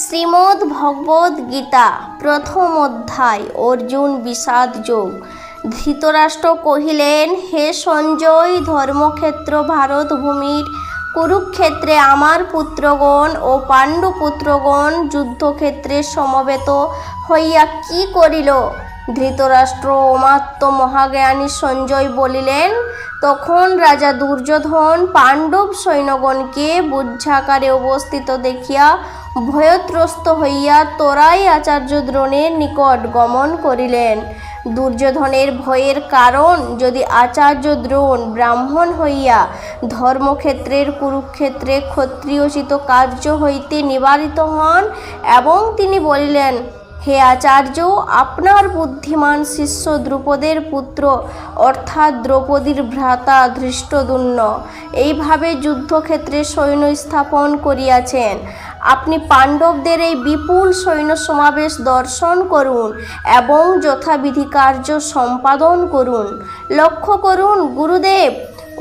শ্রীমদ্ ভগবদ গীতা, প্রথম অধ্যায়, অর্জুন বিষাদ যোগ। ধৃতরাষ্ট্র কহিলেন, হে সঞ্জয়, ধর্মক্ষেত্র ভারতভূমির কুরুক্ষেত্রে আমার পুত্রগণ ও পাণ্ডু পুত্রগণ যুদ্ধক্ষেত্রে সমবেত হইয়া কি করিল? ধৃতরাষ্ট্র অমাত্য মহাজ্ঞানী সঞ্জয় বলিলেন, তখন রাজা দুর্যোধন পাণ্ডব সৈন্যগণকে বুজ্ঝাকারে অবস্থিত দেখিয়া ভয়ত্রস্ত হইয়া তোরাই আচার্য দ্রোণের নিকট গমন করিলেন। দুর্যোধনের ভয়ের কারণ, যদি আচার্য দ্রোণ ব্রাহ্মণ হইয়া ধর্মক্ষেত্রের কুরুক্ষেত্রে ক্ষত্রিয়োচিত কার্য হইতে নিবারিত হন এবং তিনি বলিলেন হে আচার্য, আপনার বুদ্ধিমান শিষ্য দ্রুপদের পুত্র, অর্থাৎ দ্রৌপদীর ভ্রাতা ধৃষ্টদুন্ন এইভাবে যুদ্ধক্ষেত্রে সৈন্য স্থাপন করিয়াছেন। আপনি পাণ্ডবদের এই বিপুল সৈন্য সমাবেশ দর্শন করুন এবং যথাবিধি কার্য সম্পাদন করুন। লক্ষ্য করুন, গুরুদেব,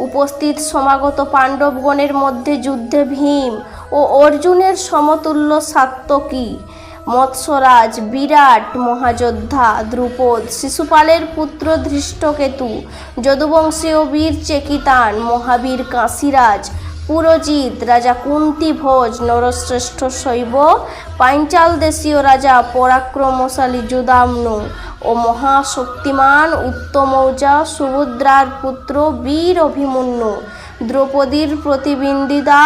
উপস্থিত সমাগত পাণ্ডবগণের মধ্যে যুদ্ধে ভীম ও অর্জুনের সমতুল্য সাত্তকী মৎস্যরাজ, বিরাট মহাযোদ্ধা, দ্রুপদ, শিশুপালের পুত্র ধৃষ্টকেতু যদুবংশীয় বীর চেকিতান, মহাবীর কাশীরাজ, পুরজিৎ, রাজা কুন্তি ভোজ নরশ্রেষ্ঠ শৈব পাঞ্চাল দেশীয় রাজা পরাক্রমশালী যুদাম্নু ও মহাশক্তিমান উত্তমৌজা সুভদ্রার পুত্র বীর অভিমন্যু, দ্রৌপদীর প্রতিবিন্দিতা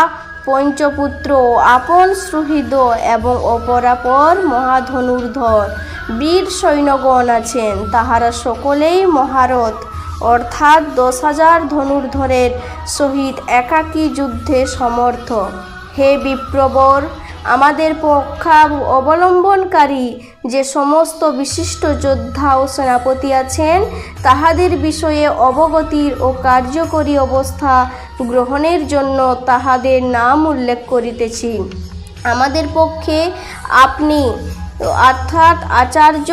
পঞ্চপুত্র আপন সুহৃদ এবং অপরাপর মহাধনুর্ধর। বীর সৈন্যগণ আছেন, তাহারা সকলেই মহারথ। অর্থাৎ দশ হাজার ধনুর্ধরের সহিত একাকী যুদ্ধে সমর্থ। হে বিপ্রবর, আমাদের পক্ষা অবলম্বনকারী যে সমস্ত বিশিষ্ট যোদ্ধা ও সেনাপতি আছেন, তাহাদের বিষয়ে অবগতির ও কার্যকরী অবস্থা গ্রহণের জন্য তাহাদের নাম উল্লেখ করিতেছি। আমাদের পক্ষে আপনি অর্থাৎ আচার্য,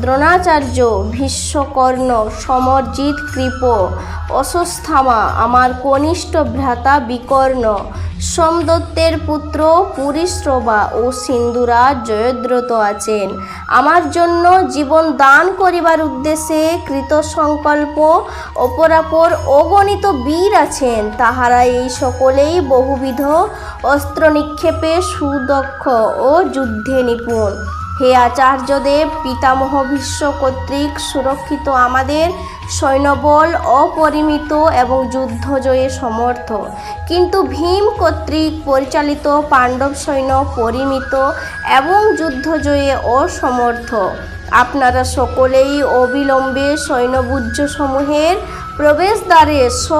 দ্রোণাচার্য, ভীষ্মকর্ণ, সমরজিৎ কৃপ অশ্বস্থামা আমার কনিষ্ঠ ভ্রাতা বিকর্ণ, সোমদত্তের পুত্র পুরীশ্রবা ও সিন্ধুরাজ জয়দ্রত আছেন। আমার জন্য জীবন দান করিবার উদ্দেশ্যে কৃত সংকল্প, অপরাপর অগণিত বীর আছেন। তাহারা এই সকলেই বহুবিধ অস্ত্র নিক্ষেপে সুদক্ষ ও যুদ্ধে নিপুণ। হে আচার্যদেব, পিতামহ ভীষ্ম কর্তৃক সুরক্ষিত আমাদের সৈন্যবল অপরিমিত এবং যুদ্ধজয়ে সমর্থ। কিন্তু ভীম কর্তৃক পরিচালিত পাণ্ডব সৈন্য পরিমিত এবং যুদ্ধজয়ে অসমর্থ। আপনারা সকলেই অবিলম্বে সৈন্যবুজ্জ সমূহের প্রবেশদ্বারে স্ব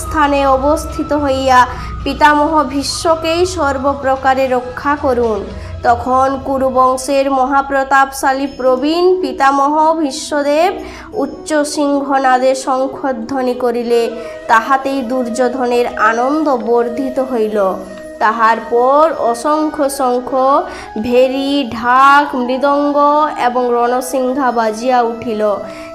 স্থানে অবস্থিত হইয়া পিতামহ ভীষ্মকেই সর্বপ্রকারে রক্ষা করুন। তখন কুরুবংশের মহাপ্রতাপশালী প্রবীণ পিতামহ বিশ্বদেব উচ্চ সিংহনাদে শঙ্খধ্বনি করিলে তাহাতেই দুর্যোধনের আনন্দ বর্ধিত হইল। তাহার পর অসংখ্য শঙ্খ ভেরি, ঢাক, মৃদঙ্গ এবং রণসিংহা বাজিয়া উঠিল।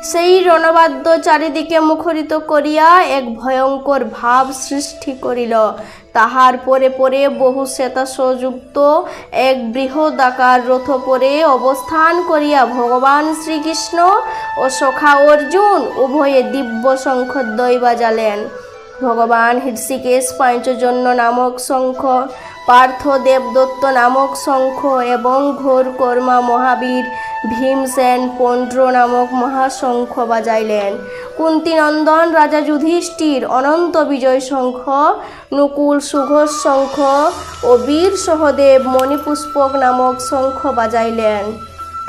সেই রণবাদ্য চারিদিকে মুখরিত করিয়া এক ভয়ঙ্কর ভাব সৃষ্টি করিল। তাহার পরে পরে বহু শ্বেতাসযুক্ত এক বৃহদাকার রথ পরে অবস্থান করিয়া ভগবান শ্রীকৃষ্ণ ও সখা অর্জুন উভয়ে দিব্য শঙ্খদ্বয় বাজালেন। ভগবান হৃষিকেশ পাঞ্চজন্য নামক শঙ্খ, পার্থ দেবদত্ত নামক শঙ্খ এবং ঘোর কর্মা মহাবীর ভীমসেন পন্ড্র নামক মহাশঙ্খ বাজাইলেন। কুন্তিনন্দন রাজা যুধিষ্ঠির, অনন্ত বিজয় শঙ্খ, নকুল সুঘোষ শঙ্খ ও বীর সহদেব মণিপুষ্পক নামক শঙ্খ বাজাইলেন।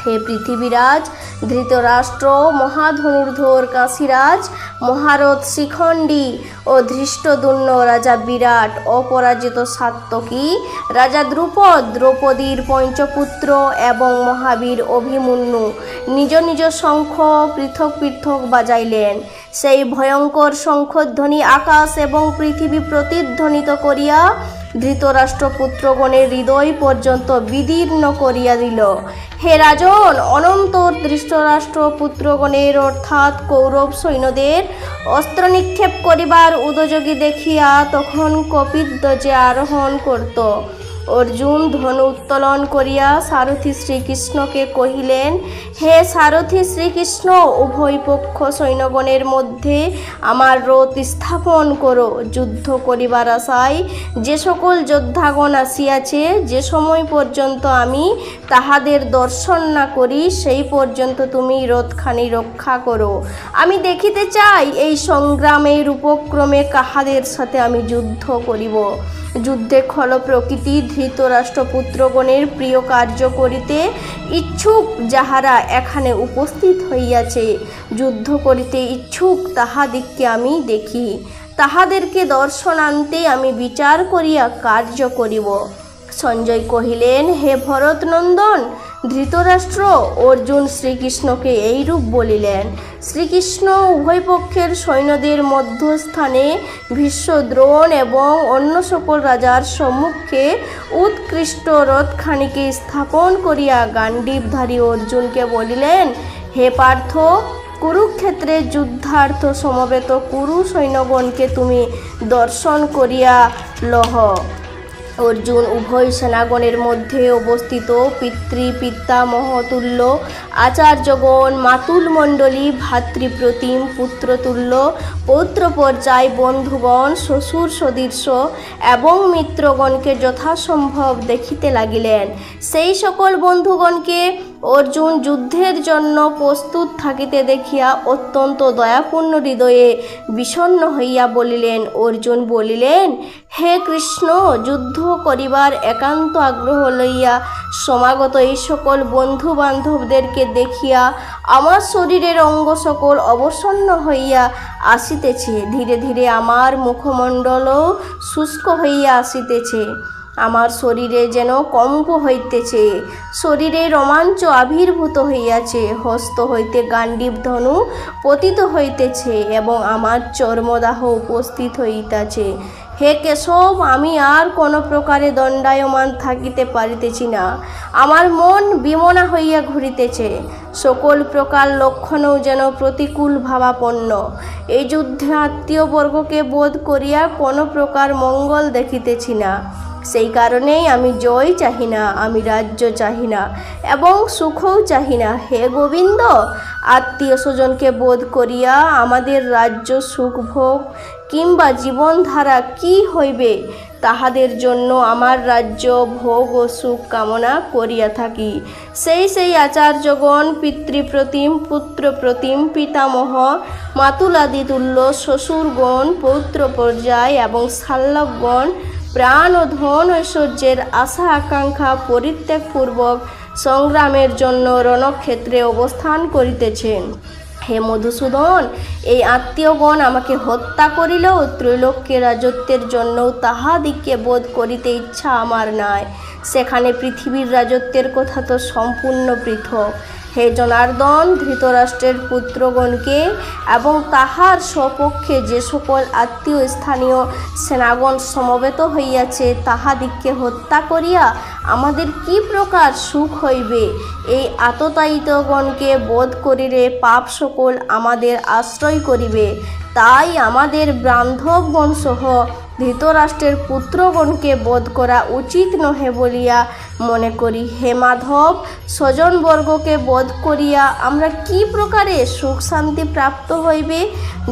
হে পৃথিবীরাজ, ধৃতরাষ্ট্র, মহাধনুর্ধর কাশীরাজ, মহারথ শিখণ্ডী ও ধৃষ্টদুন্ন রাজা বিরাট, অপরাজিত সাত্তকী রাজা দ্রুপদ, দ্রৌপদীর পঞ্চপুত্র এবং মহাবীর অভিমন্যু নিজ নিজ শঙ্খ পৃথক পৃথক বাজাইলেন। সেই ভয়ঙ্কর শঙ্খধ্বনি আকাশ এবং পৃথিবী প্রতিধ্বনিত করিয়া ধৃতরাষ্ট্রপুত্রগণের হৃদয় পর্যন্ত বিদীর্ণ করিয়া দিল। হে রাজন অনন্তর ধৃষ্টরাষ্ট্র পুত্রগণের অর্থাৎ কৌরব সৈন্যদের অস্ত্র নিক্ষেপ করিবার উদযোগী দেখিয়া তখন কপিধ্বজে আরোহণ করত। অর্জুন ধনু উত্তোলন করিয়া সারথী শ্রীকৃষ্ণকে কহিলেন, হে সারথী শ্রীকৃষ্ণ, উভয় পক্ষ সৈন্যগণের মধ্যে আমার রথ স্থাপন করো। যুদ্ধ করিবার আশায় যে সকল যোদ্ধাগণ আসিয়াছে, যে সময় পর্যন্ত আমি তাহাদের দর্শন না করি, সেই পর্যন্ত তুমি রথখানি রক্ষা করো। আমি দেখিতে চাই এই সংগ্রামের উপক্রমে কাহাদের সাথে আমি যুদ্ধ করিব। যুদ্ধে খল প্রকৃতি ধৃতরাষ্ট্রপুত্রগণের প্রিয় কার্য করিতে ইচ্ছুক যাহারা এখানে উপস্থিত হইয়াছে, যুদ্ধ করিতে ইচ্ছুক তাহাদিগকে আমি দেখি। তাহাদেরকে দর্শন আনতে আমি বিচার করিয়া কার্য করিব। সঞ্জয় কহিলেন, হে ভরতনন্দন ধৃতরাষ্ট্র অর্জুন শ্রীকৃষ্ণকে এইরূপ বলিলেন, শ্রীকৃষ্ণ উভয় পক্ষের সৈন্যদের মধ্যস্থানে ভীষ্ম দ্রোণ এবং অন্য সকল রাজার সম্মুখে উৎকৃষ্ট রথখানিকে স্থাপন করিয়া গান্ডীবধারী অর্জুনকে বলিলেন, হে পার্থ, কুরুক্ষেত্রে যুদ্ধার্থ সমবেত কুরু সৈন্যগণকে তুমি দর্শন করিয়া লহ। অর্জুন, উভয় সেনাগণের মধ্যে অবস্থিত পিতৃ পিতামহতুল্য আচার্যগণ মাতুল মণ্ডলী, ভাতৃপ্রতিম পুত্রতুল্য, পৌত্র পর্যায় বন্ধুগণ, শ্বশুর সদৃশ্য এবং মিত্রগণকে যথাসম্ভব দেখিতে লাগিলেন। সেই সকল বন্ধুগণকে অর্জুন যুদ্ধের জন্য প্রস্তুত থাকিতে দেখিয়া অত্যন্ত দয়াপূর্ণ হৃদয়ে বিষণ্ণ হইয়া বলিলেন, অর্জুন বলিলেন, হে কৃষ্ণ, যুদ্ধ করিবার একান্ত আগ্রহ লইয়া সমাগত এই সকল বন্ধু বান্ধবদেরকে দেখিয়া আমার শরীরের অঙ্গ সকল অবসন্ন হইয়া আসিতেছে। ধীরে ধীরে আমার মুখমণ্ডলও শুষ্ক হইয়া আসিতেছে। আমার শরীরে যেন কম্প হইতেছে। শরীরে রোমাঞ্চ আবির্ভূত হইয়াছে। হস্ত হইতে গান্ডীব ধনু পতিত হইতেছে এবং আমার চর্মদাহ উপস্থিত হইতাছে। হে কেশব, আমি আর কোনো প্রকারে দণ্ডায়মান থাকিতে পারিতেছি না। আমার মন বিমনা হইয়া ঘুরিতেছে। সকল প্রকার লক্ষণও যেন প্রতিকূল ভাবাপন্ন। এই যুদ্ধে আত্মীয়বর্গকে বোধ করিয়া কোনো প্রকার মঙ্গল দেখিতেছি না। সেই কারণেই আমি জয় চাহি না, আমি রাজ্য চাহি না এবং সুখও চাহি না। হে গোবিন্দ, আত্মীয় স্বজনকে বোধ করিয়া আমাদের রাজ্য সুখ ভোগ কিংবা জীবনধারা কি হইবে, তাহাদের জন্য আমার রাজ্য ভোগ ও সুখ কামনা করিয়া থাকি। সেই সেই আচার্যগণ, পিতৃপ্রতিম, পুত্রপ্রতিম, পিতামহ, মাতুলাদিতুল্য, শ্বশুরগণ পৌত্র পর্যায় এবং শাল্যকগণ প্রাণ ও ধন ঐশ্বর্যের আশা আকাঙ্ক্ষা পরিত্যাগপূর্বক সংগ্রামের জন্য রণক্ষেত্রে অবস্থান করিতেছেন। হে মধুসূদন, এই আত্মীয়গণ আমাকে হত্যা করিলেও ত্রৈলোক্যের রাজত্বের জন্যও তাহাদিগকে বোধ করিতে ইচ্ছা আমার নাই। সেখানে পৃথিবীর রাজত্বের কথা তো সম্পূর্ণ পৃথক। হে জনার্দন, ধৃতরাষ্ট্রের পুত্রগণকে এবং তাহার স্বপক্ষে যে সকল আত্মীয় স্থানীয় সেনাগণ সমবেত হইয়াছে, তাহাদিগকে হত্যা করিয়া আমাদের কি প্রকার সুখ হইবে? এই আততায়িতগণকে বোধ করিলে পাপ সকল আমাদের আশ্রয় করিবে। তাই আমাদের বান্ধবগণ সহ ধৃতরাষ্ট্রের পুত্রগণকে বোধ করা উচিত নহে বলিয়া মনে করি। হে মাধব, স্বজনবর্গকে বোধ করিয়া আমরা কি প্রকারে সুখ শান্তি প্রাপ্ত হইবে?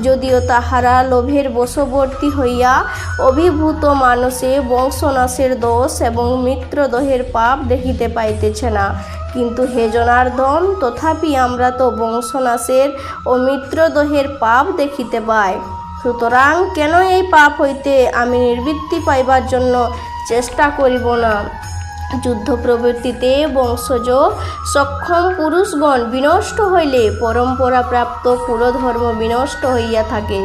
যদিও তাহারা লোভের বশবর্তী হইয়া অভিভূত মানুষে বংশনাশের দোষ এবং মিত্রদহের পাপ দেখিতে পাইতেছে না। কিন্তু হে জনার্দন, তথাপি আমরা তো বংশনাশের ও মিত্রদহের পাপ দেখিতে পাই। সুতরাং কেন এই পাপ হইতে আমি নির্বৃত্তি পাইবার জন্য চেষ্টা করিব না? যুদ্ধ প্রবৃত্তিতে বংশজ, সক্ষম পুরুষগণ বিনষ্ট হইলে পরম্পরা প্রাপ্ত কুলধর্ম বিনষ্ট হইয়া থাকে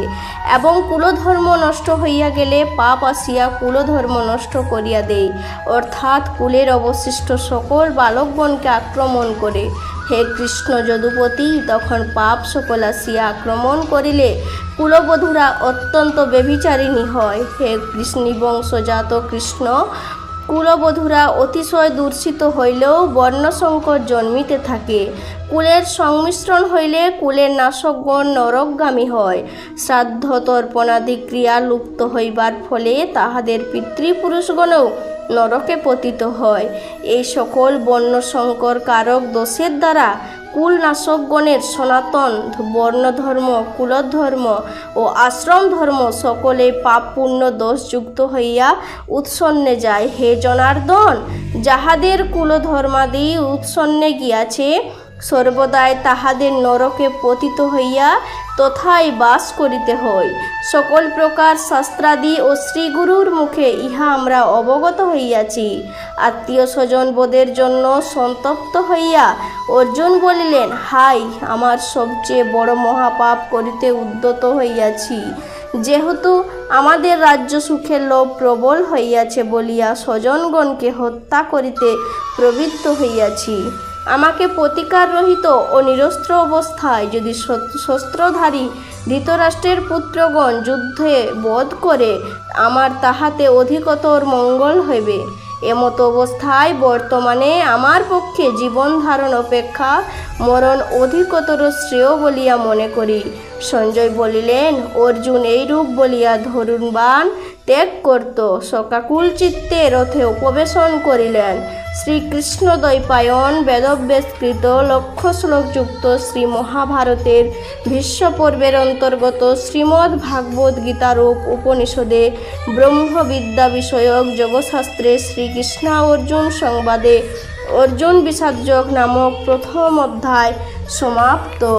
এবং কুলধর্ম নষ্ট হইয়া গেলে পাপ আসিয়া কুলধর্ম নষ্ট করিয়া দেয়। অর্থাৎ কুলের অবশিষ্ট সকল বালকগণকে আক্রমণ করে। হে কৃষ্ণ যদুপতি, তখন পাপ সকল আসিয়া আক্রমণ করিলে কুলবধূরা অত্যন্ত ব্যভিচারিণী হয়। হে কৃষ্ণী বংশজাত কৃষ্ণ কুলবধূরা অতিশয় দূর্ষিত হইলেও বর্ণসংকর জন্মিতে থাকে। কুলের সংমিশ্রণ হইলে কুলের নাশকগণ নরকগামী হয়। শ্রাদ্ধ তর্পণাদি ক্রিয়া লুপ্ত হইবার ফলে তাহাদের পিতৃপুরুষগণও নরকে পতিত হয়। এই সকল বর্ণসংকর কারক দোষের দ্বারা কুল নাশকগণের সনাতন বর্ণধর্ম, কুলধর্ম ও আশ্রম ধর্ম সকলে পাপ পুণ্য দোষযুক্ত হইয়া উৎসন্নে যায়। হে জনার্দন, যাহাদের কুলধর্মাদি উৎসন্নে গিয়াছে, সর্বদাই তাহাদের নরকে পতিত হইয়া তথায় বাস করিতে হয়। সকল প্রকার শাস্ত্রাদি ও শ্রীগুরুর মুখে ইহা আমরা অবগত হইয়াছি। আত্মীয় স্বজন বোধের জন্য সন্তপ্ত হইয়া অর্জুন বলিলেন, হাই, আমার সবচেয়ে বড় মহাপাপ করিতে উদ্যত হইয়াছি। যেহেতু আমাদের রাজ্য সুখের লোভ প্রবল হইয়াছে বলিয়া স্বজনগণকে হত্যা করিতে প্রবৃত্ত হইয়াছি। আমাকে প্রতিকার রহিত ও নিরস্ত্র অবস্থায় যদি শস্ত্রধারী ধৃতরাষ্ট্রের পুত্রগণ যুদ্ধে বধ করে, আমার তাহাতে অধিকতর মঙ্গল হইবে। এমত অবস্থায় বর্তমানে আমার পক্ষে জীবন ধারণ অপেক্ষা মরণ অধিকতর শ্রেয় বলিয়া মনে করি। সঞ্জয় বলিলেন, অর্জুন এইরূপ বলিয়া ধরুন বান ত্যাগ করত। শোকাকুল চিত্তে রথে উপবেশন করিলেন। শ্রীকৃষ্ণ দ্বৈপায়ন বেদব্যাসকৃত লক্ষ শ্লোকযুক্ত শ্রী মহাভারতের ভীষ্মপর্বের অন্তর্গত শ্রীমদ্ ভাগবত গীতারূপ উপনিষদে ব্রহ্মবিদ্যা বিষয়ক যোগশাস্ত্রে শ্রীকৃষ্ণা অর্জুন সংবাদে অর্জুন বিষাদযোগ নামক প্রথম অধ্যায় সমাপ্ত।